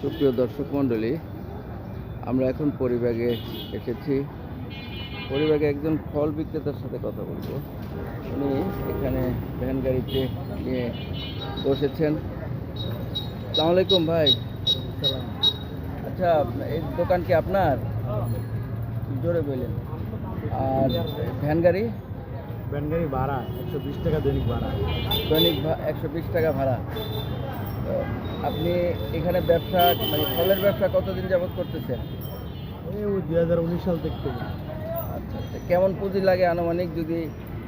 সুপ্রিয় দর্শক মণ্ডলী আমরা এখন পরিবাগে এসেছি। পরিবাগে একজন ফল বিক্রেতার সাথে কথা বলব। উনি এখানে ভ্যান গাড়িতে নিয়ে বসেছেন। সালাম আলাইকুম ভাই। আচ্ছা এই দোকান কি আপনার? জোরে বললেন আর ভ্যান গাড়ি? ব্যানগাড়ি ভাড়া একশো বিশ টাকা দৈনিক ভাড়া। দৈনিক একশো বিশ টাকা ভাড়া। আপনি এখানে ব্যবসা মানে ফলের ব্যবসা কতদিন যাবত করতেছেন? এই দুই হাজার উনিশ সাল থেকে। আচ্ছা আচ্ছা। কেমন পুঁজি লাগে আনুমানিক যদি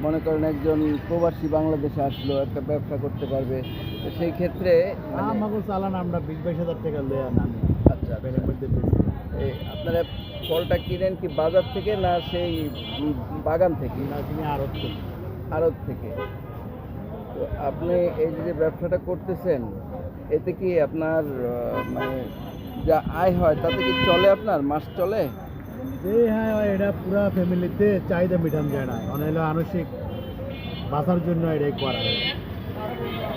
মনে করেন একজন প্রবাসী বাংলাদেশে আসলো একটা ব্যবসা করতে পারবে তো সেই ক্ষেত্রে মানে- আমাকে চালান আমরা বিশ বাইশ হাজার টাকা লয়ে নামি আচ্ছা ব্যানের মধ্যে এই আপনারা ফলটা কিনেন কি বাজার থেকে না সেই বাগান থেকে? না তিনি কিনে থেকে। আড়ত থেকে। তো আপনি এই যে ব্যবসাটা করতেছেন এতে কি আপনার মানে যা আয় হয় তাতে কি চলে আপনার? মাস চলে? এই হ্যাঁ এটা পুরা ফ্যামিলিতে চাহিদা মিটান যায় না। অনেক হলো আনুষিক বাঁচার জন্য এটাই করা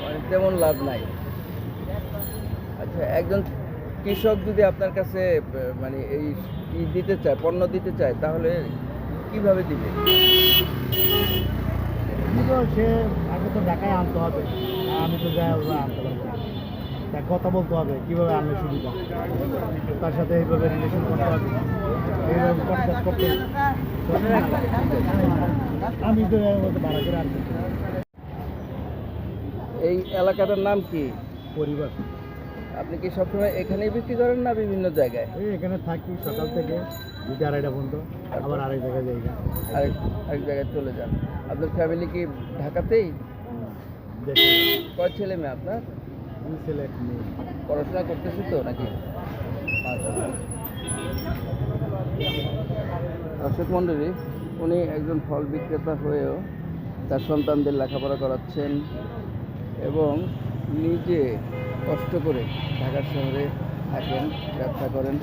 মানে তেমন লাভ নাই। আচ্ছা একজন কৃষক যদি আপনার কাছে মানে এই দিতে চায় পণ্য দিতে চায় তাহলে কীভাবে দিবে? সে আগে তো ঢাকায় আনতে হবে। আমি তো যাই আনতে পারব। কথা বলতে হবে কীভাবে আনলে সুবিধা? তার সাথে এইভাবে রিলেশন করতে হবে। এইভাবে করতে করতে আমি তো ভাড়া করে আনতে এই এলাকাটার নাম কি? পরিবার। আপনি কি সবসময় এখানেই বিক্রি করেন না বিভিন্ন জায়গায়? এই এখানে থাকি সকাল থেকে দুইটা আড়াইটা পর্যন্ত আবার আরেক জায়গায় যাই। আরেক আরেক জায়গায় চলে যান। আপনার ফ্যামিলি কি ঢাকাতেই? কয় ছেলে মেয়ে আপনার? ছেলে এক মেয়ে পড়াশোনা করতেছি তো নাকি? দর্শক মণ্ডলী উনি একজন ফল বিক্রেতা হয়েও তার সন্তানদের লেখাপড়া করাচ্ছেন এবং নিজে কষ্ট করে ঢাকার শহরে থাকেন ব্যবসা করেন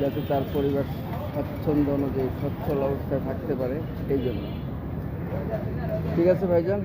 যাতে তার পরিবার স্বাচ্ছন্দ্য অনুযায়ী সচ্ছল অবস্থায় থাকতে পারে এই জন্য। ঠিক আছে ভাইজান?